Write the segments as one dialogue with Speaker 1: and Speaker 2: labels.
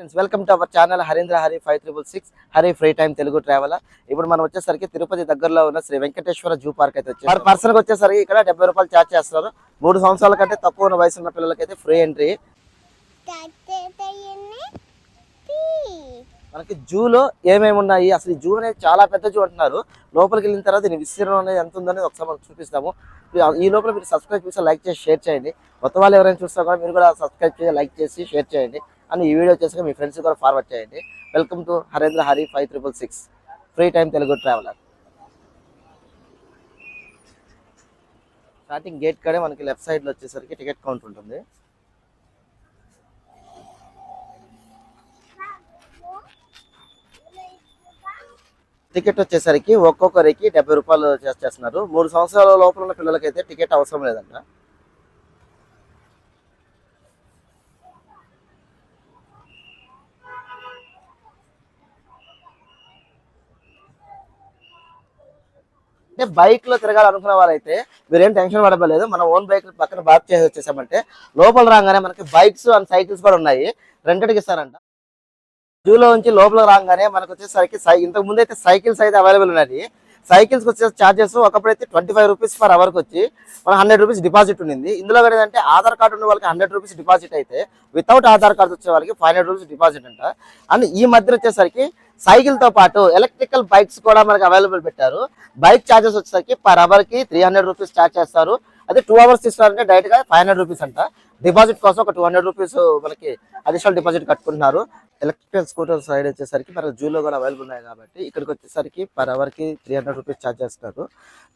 Speaker 1: Friends welcome to our channel Harindra Hari five triple six Hari free time Telugu travel ఇప్పుడు మనం వచ్చేసరికి తిరుపతి దగ్గరలో ఉన్న శ్రీ వెంకటేశ్వర జూ పార్క్ అయితే వచ్చి పర్ పర్సన్ వచ్చేసరికి ఇక్కడ డెబ్బై రూపాయలు ఛార్జ్ చేస్తున్నారు. మూడు సంవత్సరాల కంటే తక్కువ ఉన్న వయసు ఉన్న పిల్లలకైతే ఫ్రీ ఎంట్రీ మనకి జూలో ఏమేమి ఉన్నాయి? అసలు ఈ జూ అనేది చాలా పెద్ద జూ అంటున్నారు. లోపలికి వెళ్ళిన తర్వాత దీని విస్తీర్ణం అనేది ఎంత ఉందనేది ఒకసారి మనం చూపిస్తాము. ఈ లోపల మీరు సబ్స్క్రైబ్ చేసి లైక్ చేసి షేర్ చేయండి. కొత్త వాళ్ళు ఎవరైనా చూస్తారు కూడా మీరు కూడా సబ్స్క్రైబ్ చేసి లైక్ చేసి షేర్ చేయండి. అని ఈ వీడియో చేసుకుని మీ ఫ్రెండ్స్ కూడా ఫార్వర్డ్ చేయండి. Welcome to Harendra Hari five triple six free time Telugu traveller starting gate కాడే మనకి లెఫ్ట్ సైడ్లో వచ్చేసరికి టికెట్ కౌంటర్ ఉంటుంది. టికెట్ వచ్చేసరికి ఒక్కొక్కరికి డెబ్బై రూపాయలు చేస్తున్నారు. మూడు సంవత్సరాల లోపల ఉన్న పిల్లలకైతే టికెట్ అవసరం లేదంట. అంటే బైక్లో తిరగాలనుకున్న వాళ్ళైతే మీరేం టెన్షన్ పడలేదు మన ఓన్ బైక్ పక్కన పార్క్ చేసి వచ్చేసామంటే లోపల రాగానే మనకి బైక్స్ అండ్ సైకిల్స్ కూడా ఉన్నాయి. రెంటెడ్కి ఇస్తారంట. జూలో నుంచి లోపల రాగానే మనకు వచ్చేసరికి ఇంతకు ముందు అయితే సైకిల్స్ అయితే అవైలబుల్ ఉన్నాయి సైకిల్స్ వచ్చే ఒకప్పుడు ఒకప్పుడైతే ట్వంటీ ఫైవ్ రూపీస్ పర్ అవర్కి వచ్చి మన హండ్రెడ్ రూపీస్ డిపాజిట్ ఉండింది. ఇందులో ఏంటంటే ఆధార్ కార్డు ఉన్న వాళ్ళకి హండ్రెడ్ రూపీస్ డిపాజిట్ అయితే వితౌట్ ఆధార్ కార్డు వచ్చే వాళ్ళకి ఫైవ్ హండ్రెడ్ రూపీస్ డిపాజిట్ అంట. అండ్ ఈ మధ్య వచ్చేసరికి సైకిల్తో పాటు ఎలక్ట్రికల్ బైక్స్ కూడా మనకి అవైలబుల్ పెట్టారు. బైక్ చార్జెస్ వచ్చేసరికి పర్ అవర్కి త్రీ హండ్రెడ్ రూపీస్ చార్జ్ చేస్తారు. అదే టూ అవర్స్ ఇస్తారంటే డైరెక్ట్గా ఫైవ్ హండ్రెడ్ రూపీస్ అంట. డిపాజిట్ కోసం ఒక టూ హండ్రెడ్ రూపీస్ మనకి అడిషనల్ డిపాజిట్ కట్టుకుంటున్నారు. ఎలక్ట్రికల్ స్కూటర్ సైడ్ వచ్చేసరికి మనకు జూలో కూడా అవైలబుల్ ఉన్నాయి కాబట్టి ఇక్కడికి వచ్చేసరికి పర్ అవర్కి త్రీ హండ్రెడ్ రూపీస్ ఛార్జ్ చేస్తున్నారు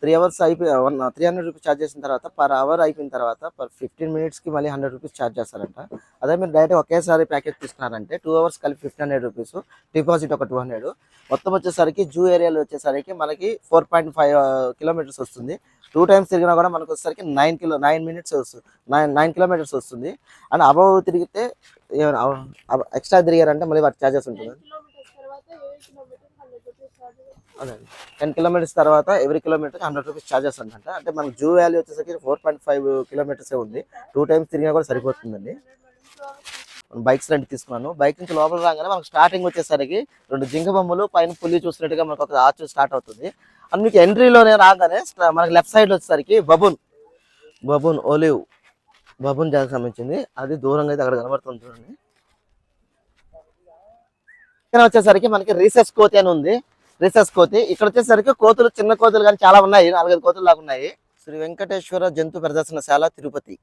Speaker 1: త్రీ అవర్స్ అయిపోయి one three hundred rupees charge చేసిన తర్వాత పర్ అవర్ అయిపోయిన తర్వాత పర్ ఫిఫ్టీన్ మినిట్స్కి మళ్ళీ హండ్రెడ్ రూపీస్ ఛార్జ్ చేస్తారంట. అదే మీరు డైరెక్ట్ ఒకేసారి ప్యాకేజ్ తీసుకున్నారంటే టూ అవర్స్ కలిపి ఫిఫ్టీన్ హండ్రెడ్ రూపీస్ డిపాజిట్ ఒక టూ హండ్రెడ్ మొత్తం వచ్చేసరికి జూ ఏరియాలో వచ్చేసరికి మనకి ఫోర్ పాయింట్ ఫైవ్ కిలోమీటర్స్ వస్తుంది. టూ టైమ్స్ తిరిగినా కూడా మనకు వచ్చేసరికి నైన్ కిలో నైన్ మినిట్స్ వస్తుంది నైన్ నైన్ కిలోమీటర్స్ వస్తుంది. అండ్ అబవ్ తిరిగితే ఎక్స్ట్రా తిరిగారంటే మళ్ళీ వాటి ఛార్జెస్ ఉంటుంది? అదే టెన్ కిలోమీటర్స్ తర్వాత every kilometre hundred rupees charges అంట అంటే మనకు జూ వ్యాలీ వచ్చేసరికి ఫోర్ పాయింట్ ఫైవ్ కిలోమీటర్స్ ఉంది. టూ టైమ్స్ తిరిగినా కూడా సరిపోతుందండి. బైక్స్ రెంట్ తీసుకున్నాను. బైక్ నుంచి లోపల రాగానే మనకు స్టార్టింగ్ వచ్చేసరికి రెండు జింక బొమ్మలు పైన పుల్లి చూసినట్టుగా మనకు ఒక ఆర్చ్ స్టార్ట్ అవుతుంది. అండ్ మీకు ఎంట్రీలోనే రాగానే మనకి లెఫ్ట్ సైడ్ వచ్చేసరికి బబున్. బబున్ ఒలివ్. బబున్ జాతకు సంబంధించింది అది దూరంగా అయితే అక్కడ కనబడుతుంది చూడండి. ఇక్కడ వచ్చేసరికి మనకి రీసెస్ కోతి అని ఉంది. రీసెస్ కోతి. ఇక్కడ వచ్చేసరికి కోతులు చిన్న కోతులు కానీ చాలా ఉన్నాయి. నాలుగైదు కోతులు లాగా ఉన్నాయి. శ్రీ వెంకటేశ్వర జంతు ప్రదర్శనశాల తిరుపతి.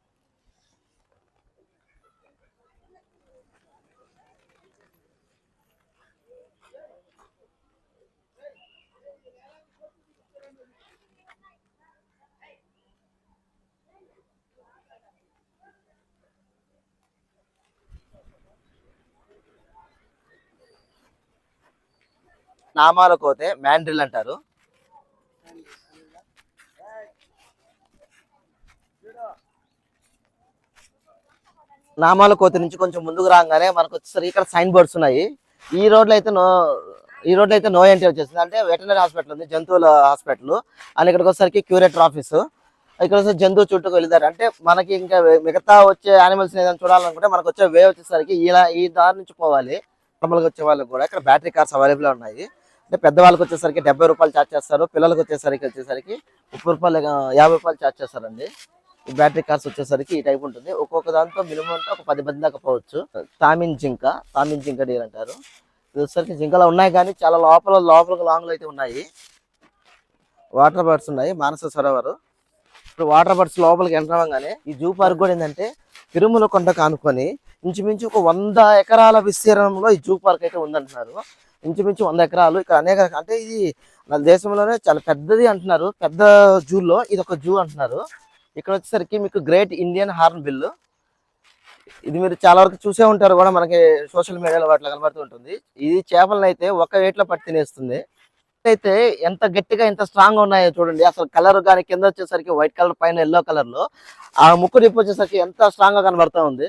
Speaker 1: నామాల కోతే మ్యాండ్రిల్ అంటారు. నామాల కోతి నుంచి కొంచెం ముందుకు రాగానే మనకు వచ్చేసరికి ఇక్కడ సైన్ బోర్డ్స్ ఉన్నాయి. ఈ రోడ్లో అయితే నో ఈ రోడ్లో అయితే నో ఎంట్రీ వచ్చేసింది. అంటే వెటనరీ హాస్పిటల్ ఉంది జంతువుల హాస్పిటల్. అండ్ ఇక్కడికి వచ్చేసరికి క్యూరేటర్ ఆఫీసు. ఇక్కడ వచ్చి జంతువు చుట్టూకు వెళ్తారు. అంటే మనకి ఇంకా మిగతా వచ్చే యానిమల్స్ ఏదైనా చూడాలనుకుంటే మనకు వచ్చే వే వచ్చేసరికి ఇలా ఈ దారి నుంచి పోవాలి. నార్మల్గా వచ్చే వాళ్ళకి కూడా ఇక్కడ బ్యాటరీ కార్స్ అవైలబుల్ ఉన్నాయి. అంటే పెద్దవాళ్ళకి వచ్చేసరికి డెబ్బై రూపాయలు ఛార్జ్ చేస్తారు పిల్లలకు వచ్చేసరికి వచ్చేసరికి ముప్పై రూపాయలు యాభై రూపాయలు ఛార్జ్ చేస్తారండి. ఈ బ్యాటరీ కార్స్ వచ్చేసరికి ఈ టైప్ ఉంటుంది. ఒక్కొక్క దాంతో మినిమం అంటే ఒక పది మంది దాకా పోవచ్చు. తామిన్ జింక తామిన్ జింక డీల్ అంటారు. ఇది వచ్చేసరికి జింకలు ఉన్నాయి కానీ చాలా లోపల లోపల లాంగ్లో అయితే ఉన్నాయి. వాటర్ బర్డ్స్ ఉన్నాయి మానస సరోవర్. ఇప్పుడు వాటర్ బర్డ్స్ లోపలికి ఎంటర్ అవ్వగానే ఈ జూ పార్క్ కూడా ఏంటంటే తిరుమల కొండ కానుకొని ఇంచుమించు ఒక వంద ఎకరాల విస్తీర్ణంలో ఈ జూ పార్క్ అయితే ఉందంటున్నారు. ఇంచుమించు వంద ఎకరాలు. ఇక్కడ అనేక అంటే ఇది మన దేశంలోనే చాలా పెద్దది అంటున్నారు. పెద్ద జూలో ఇది ఒక జూ అంటున్నారు. ఇక్కడ వచ్చేసరికి మీకు గ్రేట్ ఇండియన్ హార్న్ బిల్ ఇది మీరు చాలా వరకు చూసే ఉంటారు కూడా మనకి సోషల్ మీడియాలో వాటిలో కనబడుతూ ఉంటుంది. ఇది చేపలను అయితే ఒక వేట్లో పట్టి తినేస్తుంది. అయితే ఎంత గట్టిగా ఎంత స్ట్రాంగ్ ఉన్నాయో చూడండి. అసలు కలర్ కానీ కింద వచ్చేసరికి వైట్ కలర్ పైన ఎల్లో కలర్లో ఆ ముక్కు రిప్పు వచ్చేసరికి ఎంత స్ట్రాంగ్గా కనబడుతూ ఉంది.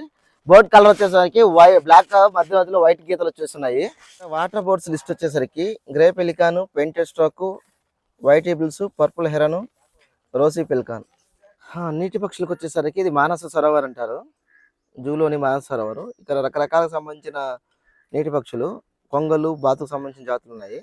Speaker 1: బోర్డ్ కలర్ వచ్చేసరికి వై బ్లాక్ మధ్య మధ్యలో వైట్ గీతలు వచ్చేస్తున్నాయి. వాటర్ బోర్డ్స్ లిస్ట్ వచ్చేసరికి grey pelican painted stork white ఈబుల్స్ purple heron rosy pelican. నీటి పక్షులకు వచ్చేసరికి ఇది మానస సరోవర్ అంటారు. జూలోని మానస సరోవర్. ఇక్కడ రకరకాలకు సంబంధించిన నీటి పక్షులు కొంగలు బాతుకు సంబంధించిన జాతులు ఉన్నాయి.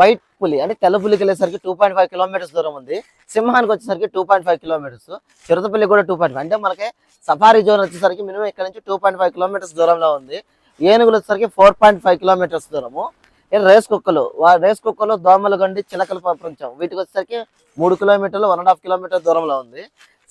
Speaker 1: వైట్ పులి అంటే తెల్ల పులికి వెళ్ళేసరికి టూ పాయింట్ ఫైవ్ కిలోమీటర్స్ దూరం ఉంది. సింహానికి వచ్చేసరికి టూ పాయింట్ ఫైవ్ కిలోమీటర్స్ చిరుతపల్లి కూడా టూ పాయింట్ అంటే మనకి సఫారీ జోన్ వచ్చేసరికి మినిమం ఇక్కడ నుంచి టూ పాయింట్ ఫైవ్ కిలోమీటర్స్ దూరంలో ఉంది. ఏనుగులు వచ్చేసరికి ఫోర్ పాయింట్ ఫైవ్ కిలోమీటర్స్ దూరము. ఇక్కడ రేస్ కుక్కలు రేస్ కుక్కలు దోమలు గండి చిలకలు ప్రపంచం వీటికి వచ్చేసరికి మూడు కిలోమీటర్లు వన్ అండ్ హాఫ్ కిలోమీటర్ దూరంలో ఉంది.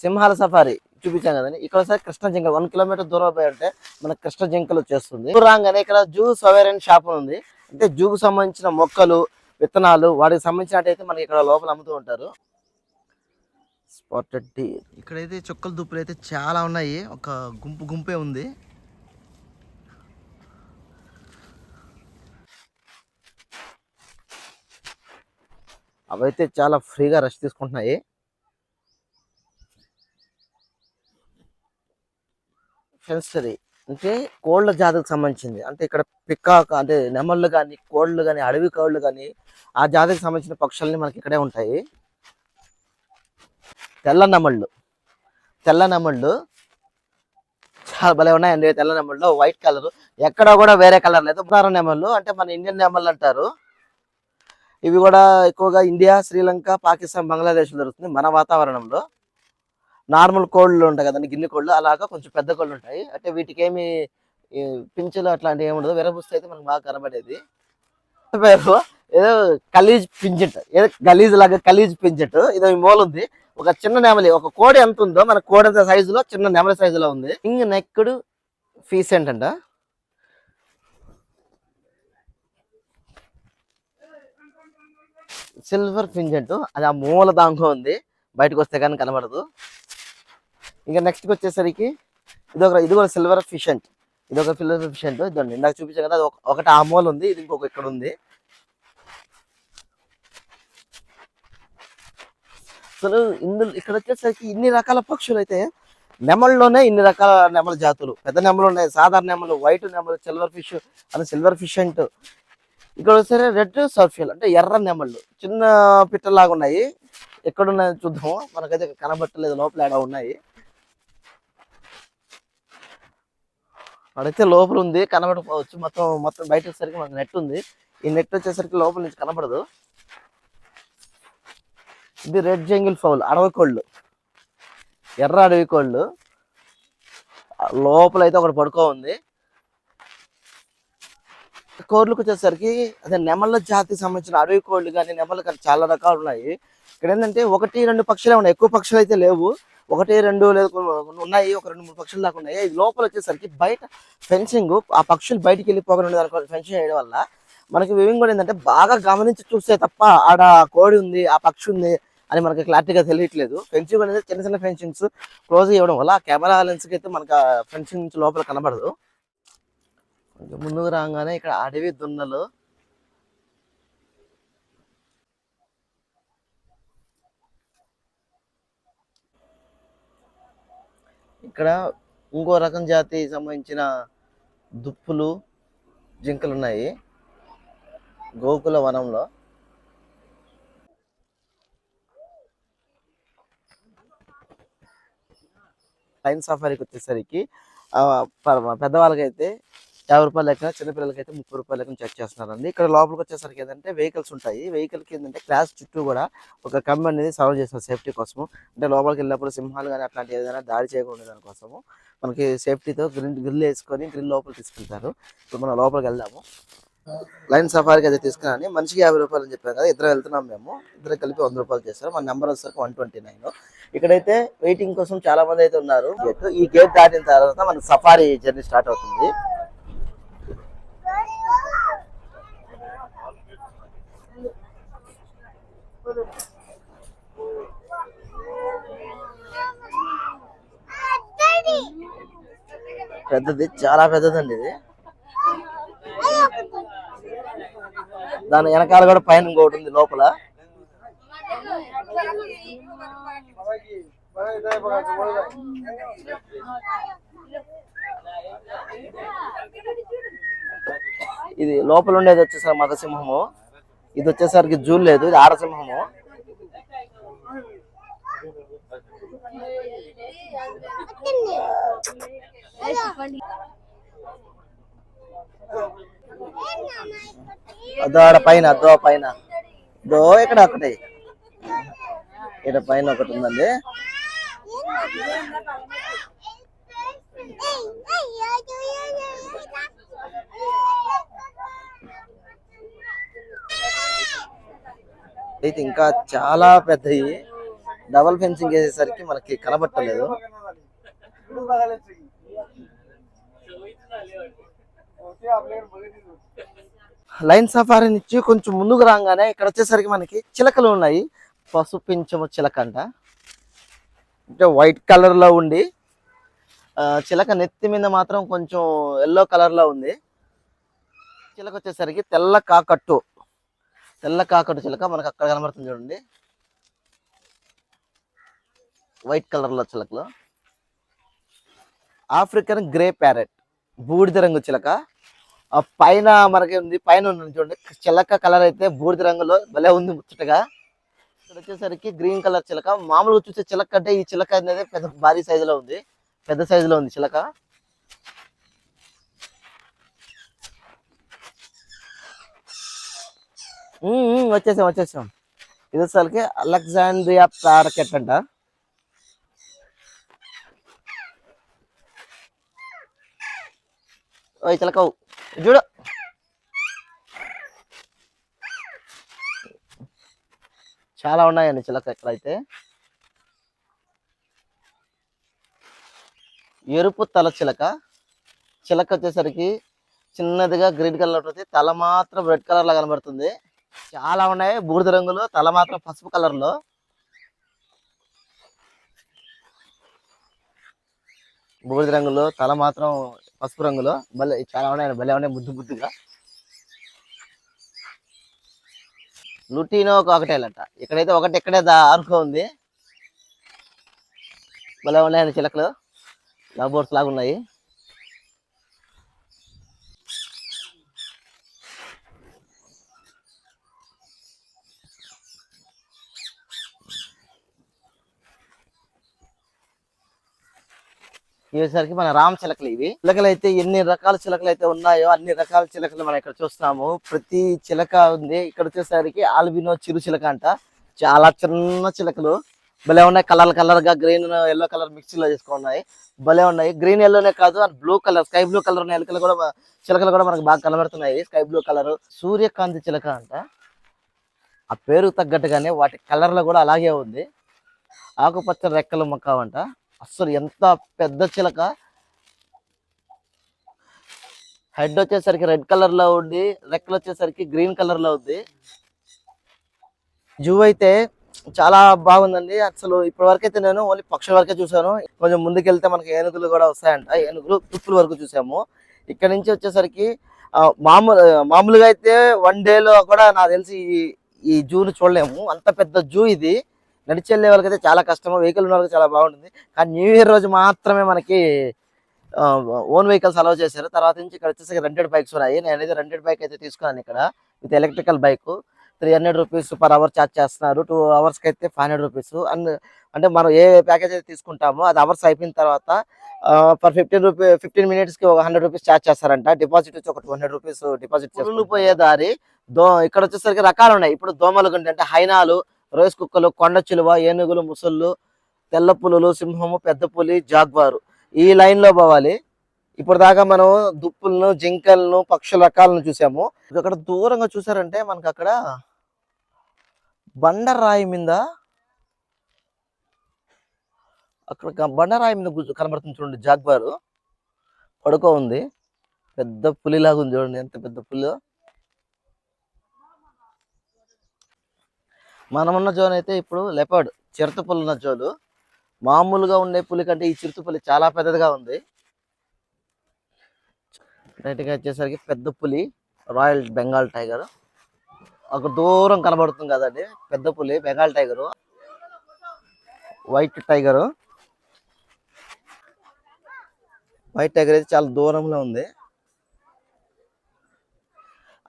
Speaker 1: సింహాల సఫారీ చూపించాం కదండి. ఇక్కడ వచ్చేసరికి కృష్ణ జింకలు వన్ కిలోమీటర్ దూరం పోయి ఉంటే మనకి కృష్ణ జింకలు వచ్చేస్తుంది. రాగానే ఇక్కడ జూ సవేరన్ షాప్ ఉంది. అంటే జూకు సంబంధించిన మొక్కలు విత్తనాలు వాటికి సంబంధించినట్టయితే మనకి ఇక్కడ లోపల అమ్ముతూ ఉంటారు. స్పాటెడ్ టీ ఇక్కడైతే చుక్కల దుప్పులు అయితే చాలా ఉన్నాయి. ఒక గుంపు గుంపే ఉంది. అవైతే చాలా ఫ్రీగా రెస్ట్ తీసుకుంటున్నాయి. ఫెన్సరీ అంటే కోళ్ళ జాతికి సంబంధించింది. అంటే ఇక్కడ పికాక్ అంటే నెమళ్ళు కానీ కోళ్ళు కానీ అడవి కోళ్ళు కానీ ఆ జాతికి సంబంధించిన పక్షులని మనకి ఇక్కడే ఉంటాయి. తెల్ల నెమళ్ళు. తెల్ల నెమళ్ళు చాలా భలే ఉన్నాయండి తెల్ల నెమళ్ళు వైట్ కలర్. ఎక్కడ కూడా వేరే కలర్ లేదు. ఉదాహరణ నెమళ్ళు అంటే మన ఇండియన్ నెమళ్ళు అంటారు. ఇవి కూడా ఎక్కువగా ఇండియా శ్రీలంక పాకిస్తాన్ బంగ్లాదేశ్ దొరుకుతుంది మన వాతావరణంలో. నార్మల్ కోళ్ళు ఉంటాయి కదండి గిన్నె కోళ్ళు అలాగా కొంచెం పెద్ద కోళ్ళు ఉంటాయి. అంటే వీటికి ఏమి పింఛలు అట్లాంటివి ఏమి ఉండదు. విరబుస్తే అయితే మనకు బాగా కనబడేది. పేరు ఏదో కలీజ్ పింజెట్ ఏదో గలీజ్ లాగా కలీజ్ పింజెట్ ఇదో మూల ఉంది. ఒక చిన్న నెమలి ఒక కోడి ఎంత ఉందో మన కోడి అంత సైజులో చిన్న నెమలి సైజులో ఉంది. ఇంగ్ నెక్కుడు ఫీస్ ఏంటంట? సిల్వర్ పింజెంట్ అది ఆ మూల దాంట్లో ఉంది. బయటకు వస్తే కానీ కనబడదు. ఇంకా నెక్స్ట్ వచ్చేసరికి ఇది ఒక ఇది కూడా సిల్వర్ ఫిషెంట్ ఇది ఒక సిల్వర్ ఫిషెంట్ ఇదండి. ఇందాక చూపించాను కదా ఒక- ఒకటి ఆ మూల ఉంది ఇది ఇంకొక ఇక్కడ ఉంది. అసలు ఇందులో ఇక్కడ వచ్చేసరికి ఇన్ని రకాల పక్షులు అయితే నెమల్లోనే ఇన్ని రకాల నెమల జాతులు. పెద్ద నెమలు ఉన్నాయి సాధారణ నెమలు వైట్ నెమలు సిల్వర్ ఫిష్ అని సిల్వర్ ఫిషెంట్ ఇక్కడ వచ్చేసరి రెడ్ సర్ఫియల్ అంటే ఎర్ర నెమళ్ళు. చిన్న పిట్టలాగా ఉన్నాయి. ఎక్కడున్నాయో చూద్దాము. మనకైతే కనబట్టలేదు లోపల ఎడ ఉన్నాయి. అడైతే లోపల ఉంది కనబడకపోవచ్చు. మొత్తం మొత్తం బయట వచ్చేసరికి మనకు నెట్ ఉంది. ఈ నెట్ వచ్చేసరికి లోపల నుంచి కనబడదు. ఇది రెడ్ జంగిల్ ఫౌల్ అడవి కోళ్ళు. ఎర్ర అడవి కోళ్ళు. లోపల అయితే ఒకటి పడుకో ఉంది. కోళ్ళకు వచ్చేసరికి అదే నెమళ్ళ జాతికి సంబంధించిన అడవి కోళ్ళు కానీ నెమళ్ళు కానీ చాలా రకాలు ఉన్నాయి. ఇక్కడ ఏంటంటే ఒకటి రెండు పక్షులే ఉన్నాయి. ఎక్కువ పక్షులు అయితే లేవు. ఒకటి రెండు లేదు ఉన్నాయి. ఒక రెండు మూడు పక్షులు దాకా ఉన్నాయి. లోపల వచ్చేసరికి బయట ఫెన్సింగ్ ఆ పక్షులు బయటికి వెళ్ళిపోకుండా దానికి ఫెన్సింగ్ చేయడం వల్ల మనకి వివింగ్ కూడా ఏంటంటే బాగా గమనించి చూస్తే తప్ప ఆడ కోడి ఉంది ఆ పక్షి ఉంది అని మనకి క్లారిటీగా తెలియట్లేదు. ఫెన్సింగ్ అనేది చిన్న చిన్న ఫెన్సింగ్స్ క్లోజ్ ఇవ్వడం వల్ల కెమెరా లెన్స్కి అయితే మనకు ఫెన్సింగ్ నుంచి లోపల కనబడదు. ముందుకు రాగానే ఇక్కడ అడవి దున్నలు ఇక్కడ ఇంకో రకం జాతి సంబంధించిన దుప్పులు జింకలు ఉన్నాయి గోకుల వనంలో. లైన్ సఫారీకి వచ్చేసరికి ప- పెద్దవాళ్ళకైతే యాభై రూపాయల లెక్కన చిన్నపిల్లలకైతే ముప్పై రూపాయల లెక్కన చెక్ చేస్తున్నారండి. ఇక్కడ లోపలికి వచ్చేసరికి ఏంటంటే వెహికల్స్ ఉంటాయి. వెహికల్కి ఏంటంటే క్లాస్ చుట్టూ కూడా ఒక కమ్మి అనేది సర్వ్ చేస్తారు సేఫ్టీ కోసము. అంటే లోపలికి వెళ్ళినప్పుడు సింహాలు కానీ అట్లాంటి ఏదైనా దాడి చేయకుండా దానికోసము మనకి సేఫ్టీతో గ్రిల్ గ్రిల్ వేసుకొని గ్రిల్ లోపలికి తీసుకెళ్తారు. ఇప్పుడు మనం లోపలికి వెళ్దాము. లైన్ సఫారీకి అయితే తీసుకున్నాను మనిషికి యాభై రూపాయలు అని చెప్పాను కదా ఇద్దరు వెళ్తున్నాం మేము. ఇద్దరు కలిపి వంద రూపాయలు చేస్తారు మన నెంబర్ వచ్చేసరికి వన్ ట్వంటీ నైన్ ఇక్కడైతే వెయిటింగ్ కోసం చాలా మంది అయితే ఉన్నారు. గేట్ ఈ గేట్ దాటిన తర్వాత మన సఫారీ జర్నీ స్టార్ట్ అవుతుంది. పెద్దది చాలా పెద్దదండి ఇది. దాని వెనకాల కూడా పైన ఇంకోటి ఉంది లోపల. ఇది లోపల ఉండేది వచ్చేసరి మగసింహము ఇది వచ్చేసరికి జూల్ లేదు ఇది ఆడసింహము అదోడ పైన అదో పైన దో ఇక్కడ ఒకటి ఇక్కడ పైన ఒకటి ఉందండి అయితే ఇంకా చాలా పెద్దవి. డబల్ ఫెన్సింగ్ వేసేసరికి మనకి కనబట్టలేదు. లైన్ సఫారీ నుంచి కొంచెం ముందుకు రాగానే ఇక్కడ వచ్చేసరికి మనకి చిలకలు ఉన్నాయి. పసుపు చిలక అంట. అంటే వైట్ కలర్లో ఉండి చిలక నెత్తి మీద మాత్రం కొంచెం ఎల్లో కలర్లో ఉంది. చిలక వచ్చేసరికి తెల్ల కాకట్టు. తెల్ల కాకట్టు చిలక మనకు అక్కడ కనబడుతుంది చూడండి. వైట్ కలర్లో చిలకలు. ఆఫ్రికన్ గ్రే ప్యారెట్ బూడిద రంగు చిలక. పైన మనకి ఉంది పైన ఉంది చూడండి. చిలక కలర్ అయితే బూడిద రంగులో భలే ఉంది ముచ్చటగా. ఇక్కడ వచ్చేసరికి గ్రీన్ కలర్ చిలక. మామూలుగా చూసే చిలక అంటే ఈ చిలక అనేది పెద్ద భారీ సైజులో ఉంది. పెద్ద సైజులో ఉంది చిలక. వచ్చేసాం వచ్చేసాం. ఇది అసలుకి అలెగ్జాండ్రియా ప్యారకెట్ అంట. ఓయ్ చిలకవు చూడు. చాలా ఉన్నాయండి చిలక ఇక్కడైతే. ఎరుపు తల చిలక. చిలక వచ్చేసరికి చిన్నదిగా గ్రీన్ కలర్ ఉంటుంది తల మాత్రం రెడ్ కలర్లో కనబడుతుంది. చాలా ఉన్నాయి. బూడిద రంగులో తల మాత్రం పసుపు కలర్లో బూడిద రంగులో తల మాత్రం పసుపు రంగులో. భలే చాలా ఉన్నాయి భలే ఉన్నాయి. ముద్దు ముద్దుగా. లుటీనో కాకటైల్ అంట. ఇక్కడైతే ఒకటి ఇక్కడే దా ఆరుకో ఉంది. భలే ఉన్నాయండి చిలకలు. లవ్ బోర్డ్స్ లాగా ఉన్నాయి. ఇవేసరికి మన రామ చిలకలు ఇవి. చిలకలు అయితే ఎన్ని రకాల చిలకలు అయితే ఉన్నాయో అన్ని రకాల చిలకలు మనం ఇక్కడ చూస్తున్నాము. ప్రతి చిలక ఉంది. ఇక్కడ వచ్చేసరికి ఆల్బినో చిరు చిలక అంట. చాలా చిన్న చిలకలు. భలే ఉన్నాయి. కలర్ కలర్గా గ్రీన్ ఎల్లో కలర్ మిక్స్లో చేసుకున్నాయి భలే ఉన్నాయి. గ్రీన్ ఎల్లోనే కాదు and blue colour sky blue colour ఉన్న ఎలుకలు కూడా చిలకలు కూడా మనకు బాగా కనబడుతున్నాయి. స్కై బ్లూ కలర్ సూర్యకాంతి చిలక అంట. ఆ పేరు తగ్గట్టుగానే వాటి కలర్లో కూడా అలాగే ఉంది. ఆకుపచ్చ రెక్కల మొక్క అంట. అసలు ఎంత పెద్ద చిలక. హెడ్ వచ్చేసరికి రెడ్ కలర్లో ఉంది రెక్కలు వచ్చేసరికి గ్రీన్ కలర్లో ఉంది. జూ అయితే చాలా బాగుందండి. అసలు ఇప్పటి వరకు అయితే నేను ఓన్లీ పక్షుల వరకే చూసాను కొంచెం ముందుకెళ్తే మనకి ఏనుగులు కూడా వస్తాయంట. ఏనుగులు తుప్పుల వరకు చూసాము ఇక్కడ నుంచి వచ్చేసరికి మామూలు మామూలుగా అయితే వన్ డేలో కూడా నాకు తెలిసి ఈ- ఈ జూను చూడలేము. అంత పెద్ద జూ ఇది. నడిచి వెళ్ళే వాళ్ళకైతే చాలా కష్టం వెహికల్ ఉన్న వాళ్ళకి చాలా బాగుంటుంది. కానీ న్యూ ఇయర్ రోజు మాత్రమే మనకి ఓన్ వెహికల్స్ అలౌ చేశారు. తర్వాత నుంచి ఇక్కడ వచ్చేసి రెంటెడ్ బైక్స్ ఉన్నాయి నేనైతే రెంటెడ్ బైక్ అయితే తీసుకున్నాను ఇక్కడ. With electrical bike three hundred rupees per hour charge చేస్తున్నారు. టూ అవర్స్కి అయితే ఫైవ్ హండ్రెడ్ రూపీస్ అండ్ అంటే మనం ఏ ప్యాకేజ్ అయితే తీసుకుంటామో అది అవర్స్ అయిపోయిన తర్వాత పర్ ఫిఫ్టీన్ రూపీ ఫిఫ్టీన్ మినిట్స్కి ఒక హండ్రెడ్ రూపీస్ ఛార్జ్ చేస్తారంట. డిపాజిట్ వచ్చి ఒక టూ హండ్రెడ్ రూపీస్ డిపాజిట్ పులులు పోయే దారి. దో ఇక్కడ వచ్చేసరికి రకాలు ఉన్నాయి. ఇప్పుడు దోమలు అంటే హైనాలు రైస్ కుక్కలు కొండ చిలువ ఏనుగులు ముసళ్ళు తెల్ల పులులు సింహము పెద్ద పులి జాగ్వారు. ఈ లైన్లో పోవాలి. ఇప్పుడు దాకా మనం దుప్పులను జింకలను పక్షుల రకాలను చూసాము. అక్కడ దూరంగా చూసారంటే మనకు అక్కడ బండరాయి మీద అక్కడ బండరాయి మీద కనబడుతుంది చూడండి జాగ్వారు. పడుకో ఉంది. పెద్ద పులిలాగా ఉంది చూడండి ఎంత పెద్ద పులి. మనమున్న జోన్ అయితే ఇప్పుడు లెపర్డ్ చిరుత పులి ఉన్న జోలు. మామూలుగా ఉండే పులి కంటే ఈ చిరుత పులి చాలా పెద్దదిగా ఉంది. రైట్గా వచ్చేసరికి పెద్ద పులి రాయల్ బెంగాల్ టైగర్. ఒక దూరం కనబడుతుంది కదండి పెద్ద పులి Bengal tiger. White tiger. White tiger అయితే చాలా దూరంలో ఉంది.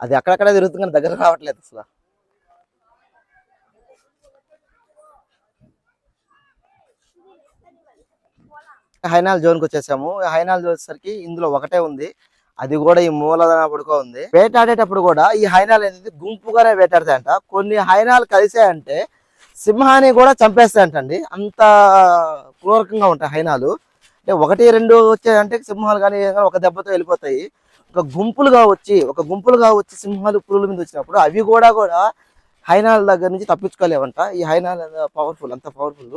Speaker 1: అది అక్కడక్కడే తిరుగుతుంది కానీ దగ్గర రావట్లేదు అసలు. హైనాల్ జోన్కి వచ్చేసాము. ఈ హైనాల్ జోన్ వచ్చేసరికి ఇందులో ఒకటే ఉంది. అది కూడా ఈ మూలధన పడుకో ఉంది. వేటాడేటప్పుడు కూడా ఈ హైనాలు అనేది గుంపుగానే వేటాడతాయంట. కొన్ని హైనాలు కలిసాయంటే సింహాన్ని కూడా చంపేస్తాయంటండి. అంత క్రూరకంగా ఉంటాయి హైనాలు. అంటే ఒకటి రెండు వచ్చాయంటే సింహాలు కానీ ఒక దెబ్బతో వెళ్ళిపోతాయి. ఒక గుంపులుగా వచ్చి ఒక గుంపులుగా వచ్చి సింహాలు పులుల మీద వచ్చినప్పుడు అవి కూడా కూడా హైనాల దగ్గర నుంచి తప్పించుకోలేవంట. ఈ హైనాలు పవర్ఫుల్ అంత పవర్ఫుల్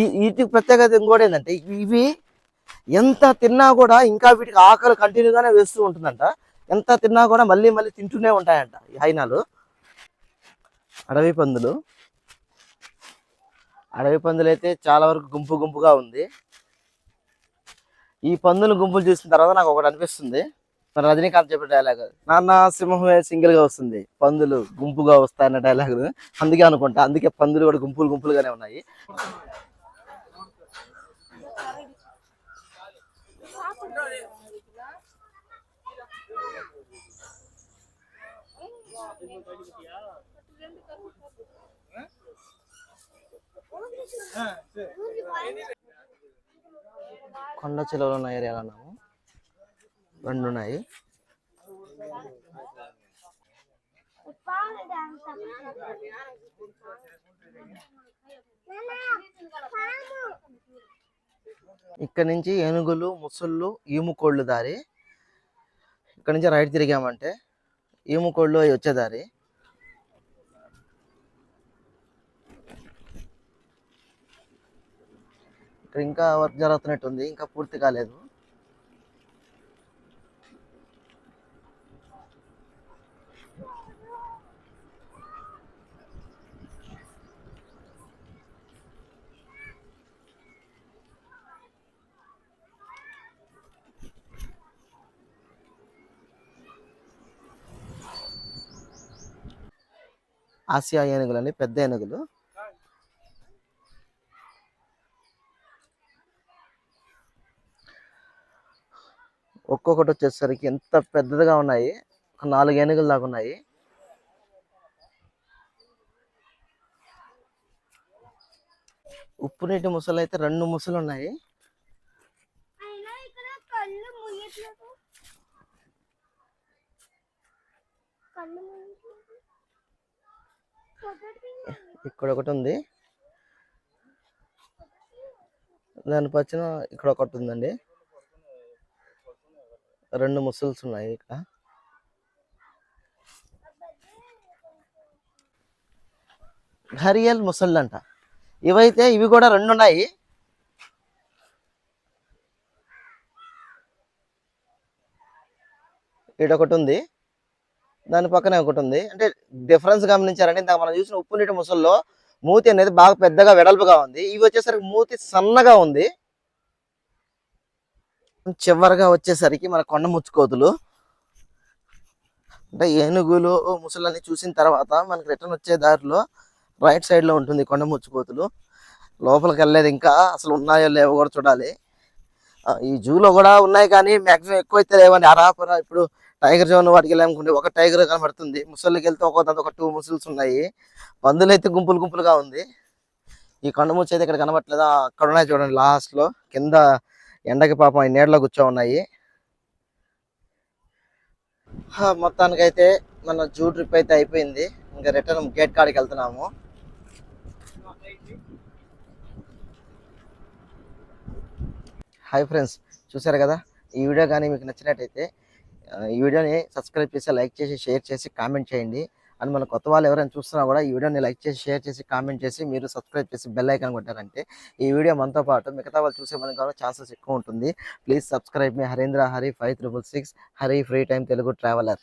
Speaker 1: ఈ వీటికి ప్రత్యేకత ఇంకోటి ఏంటంటే ఇవి ఎంత తిన్నా కూడా ఇంకా వీటికి ఆకలి కంటిన్యూగానే వేస్తూ ఉంటుందంట. ఎంత తిన్నా కూడా మళ్ళీ మళ్ళీ తింటూనే ఉంటాయంట ఈ హైనాలు. అడవి పందులు. అడవి పందులు అయితే చాలా వరకు గుంపు గుంపుగా ఉంది. ఈ పందులు గుంపులు చూసిన తర్వాత నాకు ఒకటి అనిపిస్తుంది. మన రజనీకాంత్ చెప్పే డైలాగ్ నాన్న సింహమే సింగిల్గా వస్తుంది. పందులు గుంపుగా వస్తాయన్న డైలాగ్ అందుకే అనుకుంటా. అందుకే పందులు కూడా గుంపులు గుంపులుగానే ఉన్నాయి. కొండ చెలవలు ఉన్న ఏరియాలో ఉన్నాము. రెండు ఉన్నాయి. ఇక్కడ నుంచి ఏనుగులు ముసళ్ళు ఈముకోళ్ళు దారి. ఇక్కడ నుంచి రైట్ తిరిగామంటే ఈముకోళ్ళు అవి వచ్చేదారి. ఇక్కడ ఇంకా వర్క్ జరుగుతున్నట్టుంది ఇంకా పూర్తి కాలేదు. ఆసియా ఏనుగులు అని పెద్ద ఏనుగులు. ఒక్కొక్కటి వచ్చేసరికి ఎంత పెద్దదిగా ఉన్నాయి ఒక నాలుగు ఏనుగులు దాకా ఉన్నాయి. ఉప్పు నీటి ముసలు అయితే రెండు ముసలు ఉన్నాయి.
Speaker 2: కళ్ళు
Speaker 1: ఇక్కడ ఒకటి ఉంది దాని పక్కన ఇక్కడ ఒకటి ఉందండి రెండు ముసల్స్ ఉన్నాయి ఇక్కడ. ఘరియల్ ముసళ్ళు అంట ఇవైతే ఇవి కూడా రెండు ఉన్నాయి ఇక్కడ ఒకటి ఉంది దాని పక్కనే ఒకటి ఉంది. అంటే డిఫరెన్స్ గమనించారంటే ఇంత మనం చూసిన ఉప్పు నీటి ముసల్లో మూతి అనేది బాగా పెద్దగా వెడల్పుగా ఉంది. ఇవి వచ్చేసరికి మూతి సన్నగా ఉంది. చివరిగా వచ్చేసరికి మన కొండ ముచ్చుకోతులు. అంటే ఏనుగులు ముసలని చూసిన తర్వాత మనకి రిటర్న్ వచ్చే దారిలో రైట్ సైడ్లో ఉంటుంది కొండ ముచ్చుకోతులు. లోపలికి వెళ్ళలేదు ఇంకా అసలు ఉన్నాయో లేవో కూడా చూడాలి. ఈ జూలో కూడా ఉన్నాయి కానీ మ్యాక్సిమం ఎక్కువ అయితే లేవని అరాపరా ఇప్పుడు టైగర్ జోన్ వాటికి వెళ్ళామనుకుంటే ఒక టైగర్ కనబడుతుంది. ముసలికి వెళ్తే ఒక దాంతో ఒక టూ ముసల్స్ ఉన్నాయి. పందులు అయితే గుంపులు గుంపులుగా ఉంది. ఈ కొండ అయితే ఇక్కడ కనబట్టలేదా అక్కడ ఉన్నాయి చూడండి లాస్ట్లో. కింద ఎండకి పాపం ఈ నీడలో కూర్చో ఉన్నాయి. మొత్తానికైతే మన జూ ట్రిప్ అయితే అయిపోయింది. ఇంకా రిటర్న్ గేట్ కాడికి వెళ్తున్నాము. హాయ్ ఫ్రెండ్స్ చూసారు కదా? ఈ వీడియో కానీ మీకు నచ్చినట్టయితే ఈ వీడియోని సబ్స్క్రైబ్ చేసి లైక్ చేసి షేర్ చేసి కామెంట్ చేయండి. అండ్ మన కొత్త వాళ్ళు ఎవరైనా చూస్తున్నా కూడా ఈ వీడియోని లైక్ చేసి షేర్ చేసి కామెంట్ చేసి మీరు సబ్స్క్రైబ్ చేసి బెల్ ఐకాన్ కొట్టారంటే ఈ వీడియో మనతో పాటు మిగతా వాళ్ళు చూసే మనకి కూడా ఛాన్సెస్ ఎక్కువ ఉంటుంది. Please subscribe me Harindra Hari five triple six Hari free time Telugu traveller